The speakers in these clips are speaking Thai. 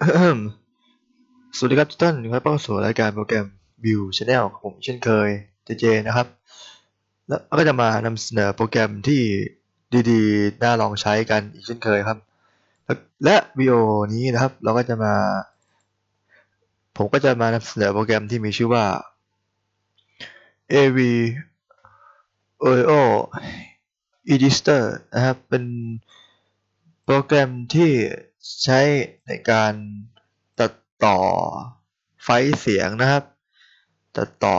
สวัสดีครับทุกท่านครับเข้าสู่รายการโปรแกรม View Channel ของผมเช่นเคยเจเจนะครับ แล้วก็จะมานำเสนอโปรแกรมที่ดีๆ น่าลองใช้กันอีกเช่นเคยครับ และวิดีโอนี้นะครับ เราก็จะมา ผมก็จะมานำเสนอโปรแกรมที่มีชื่อว่า AV Oreo Editor นะครับ เป็นโปรแกรมที่ ใช้ในการตัดต่อไฟเสียงนะครับ ตัดต่อ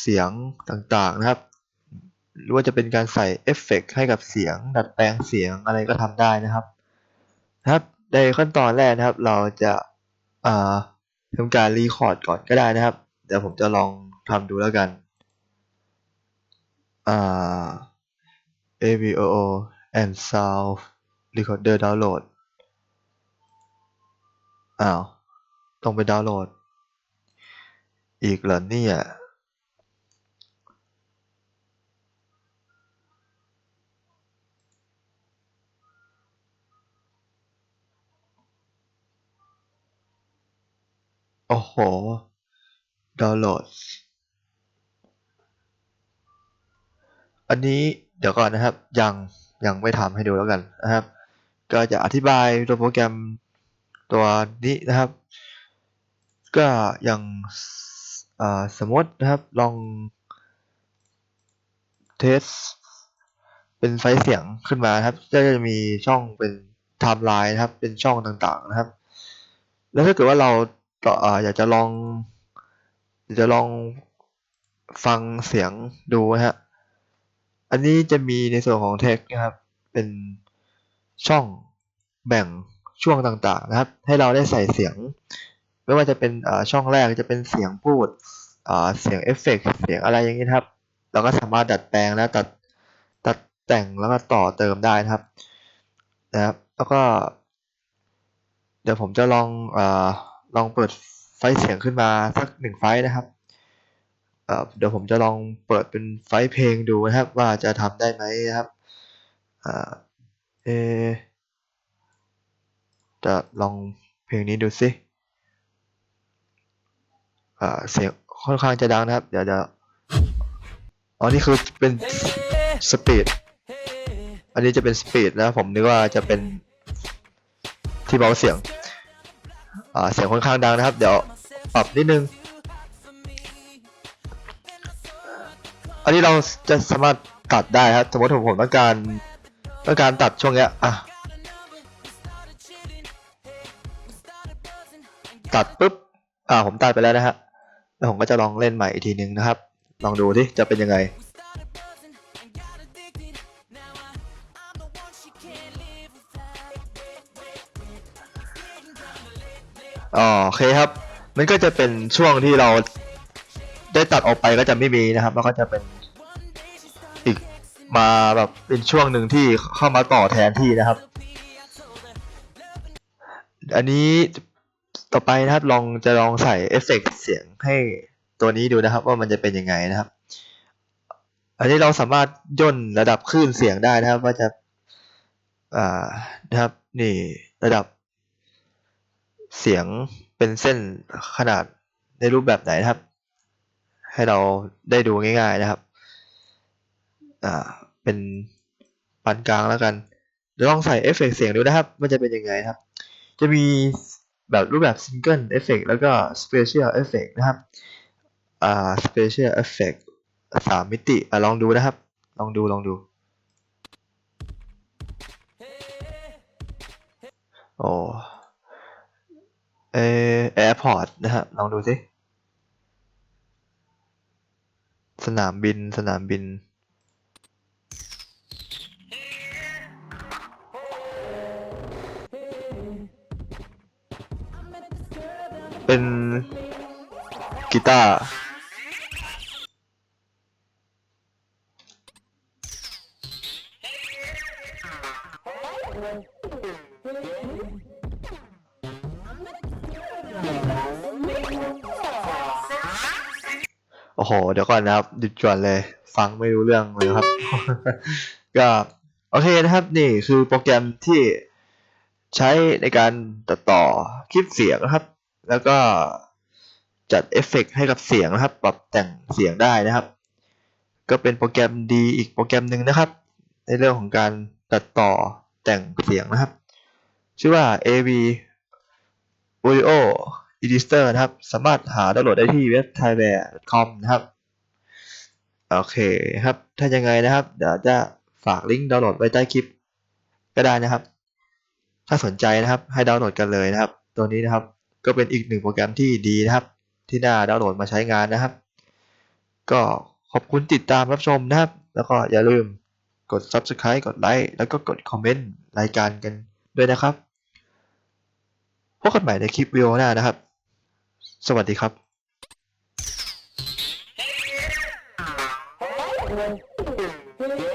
เสียงต่างๆนะครับ หรือว่าจะเป็นการใส่เอฟเฟกต์ให้กับเสียง ดัดแปลงเสียงอะไรก็ทำได้นะครับนะครับในขั้นตอนแรกนะครับ เราจะาทำการรีคอร์ดก่อนก็ได้นะครับ เดี๋ยวผมจะลองทำดูแล้วกันอ่า AVOO and Sound Recorder Download อ้าว ต้องไปดาวน์โหลด อีกเหรอเนี่ย โอ้โห ดาวน์โหลด อันนี้เดี๋ยวก่อนนะครับ ยัง ยังไม่ทำให้ดูแล้วกันนะครับ ก็จะอธิบายตัวโปรแกรม ตัวนี้นะครับ ก็อย่างสมมตินะครับลองเทสเป็นไฟเสียงขึ้นมาครับก็จะมีช่องเป็นไทม์ไลน์นะครับ เป็นช่องต่างๆนะครับ แล้วถ้าเกิดว่าเราต่ออ่าอยากจะลองอยากจะลองฟังเสียงดูนะฮะอันนี้จะมีในส่วนของ text นะครับ เป็นช่องแบ่ง ช่วงต่างๆนะครับ ให้เราได้ใส่เสียง ไม่ว่าจะเป็นช่องแรกจะเป็นเสียงพูดเสียงเอฟเฟกต์เสียงอะไรอย่างนี้นะครับ เราก็สามารถดัดแปลงและตัดตัดแต่งแล้วก็ต่อเติมได้นะครับนะครับ แล้วก็ เดี๋ยวผมจะลองอลองเปิดไฟเสียงขึ้นมาสักหนึ่งไฟนะครับเดี๋ยวผมจะลองเปิดเป็นไฟเพลงดูนะครับ ว่าจะทำได้ไหมนะครับอเอ จะลองเพลงนี้ดูสิเสียงค่อนข้างจะดังนะครับ เดี๋ยวจะอ๋อนี่คือเป็นสปีด อันนี้จะเป็นสปีดนะผมนึกว่าจะเป็นที่เบาเสียง เสียงค่อนข้างดังนะครับ เดี๋ยวปรับนิดนึง อันนี้เราจะสามารถตัดได้ครับ สมมติผมผมต้องการต้องการตัดช่วงเนี้ย อะ ตัดปุ๊บ อ่าผมตัดไปแล้วนะฮะ แล้วผมก็จะลองเล่นใหม่อีกทีนึงนะครับ ลองดูที่จะเป็นยังไง อ๋อโอเคครับ มันก็จะเป็นช่วงที่เราได้ตัดออกไปก็จะไม่มีนะครับ แล้วก็จะเป็นอีกมาแบบเป็นช่วงหนึ่งที่เข้ามาต่อแทนที่นะครับ อันนี้ ต่อไปนะครับลองจะลองใส่เอฟเฟกต์เสียงให้ตัวนี้ดูนะครับ ว่ามันจะเป็นยังไงนะครับ อันนี้เราสามารถย่นระดับคลื่นเสียงได้นะครับ ว่าจะอ่านะครับนี่ระดับเสียงเป็นเส้นขนาดในรูปแบบไหนนะครับ ให้เราได้ดูง่าย ๆนะครับอ่าเป็นปานกลางแล้วกันเดี๋ยวลองใส่เอฟเฟกต์เสียงดูนะครับว่าจะเป็นยังไงนะครับ จะมี แบบรูปแบบซิงเกิลเอฟเฟกต์แล้วก็สเปเชียลเอฟเฟกต์นะครับอ่าสเปเชียลเอฟเฟกต์สามมิติอะลองดูนะครับ ลองดูลองดูโอ้เอแอร์พอร์ตนะฮะลองดูสิสนามบินสนามบิน เป็นกีตาร์โอ้โห เดี๋ยวก่อนนะครับหยุดก่อนเลย ฟังไม่รู้เรื่องเลยครับ ก็โอเคนะครับ นี่คือโปรแกรมที่ใช้ในการตัดต่อคลิปเสียงนะครับ แล้วก็จัดเอฟเฟกต์ให้กับเสียงนะครับ ปรับแต่งเสียงได้นะครับ ก็เป็นโปรแกรมดีอีกโปรแกรมหนึ่งนะครับ ในเรื่องของการตัดต่อแต่งเสียงนะครับ ชื่อว่า AV Audio Editor นะครับ สามารถหาดาวน์โหลดได้ที่เว็บ thaibear.com นะครับ โอเคครับ ถ้ายังไงนะครับ เดี๋ยวจะฝากลิงก์ดาวน์โหลดไว้ใต้คลิปก็ได้นะครับ ถ้าสนใจนะครับให้ดาวน์โหลดกันเลยนะครับ ตัวนี้นะครับ ก็เป็นอีกหนึ่งโปรแกรมที่ดีนะครับ ที่น่าดาวน์โหลดมาใช้งานนะครับ ก็ขอบคุณติดตามรับชมนะครับ แล้วก็อย่าลืมกด Subscribe กดไลค์แล้วก็กดคอมเมนต์รายการกันด้วยนะครับ พบกันใหม่ในคลิปวิดีโอหน้านะครับ สวัสดีครับ Thank you.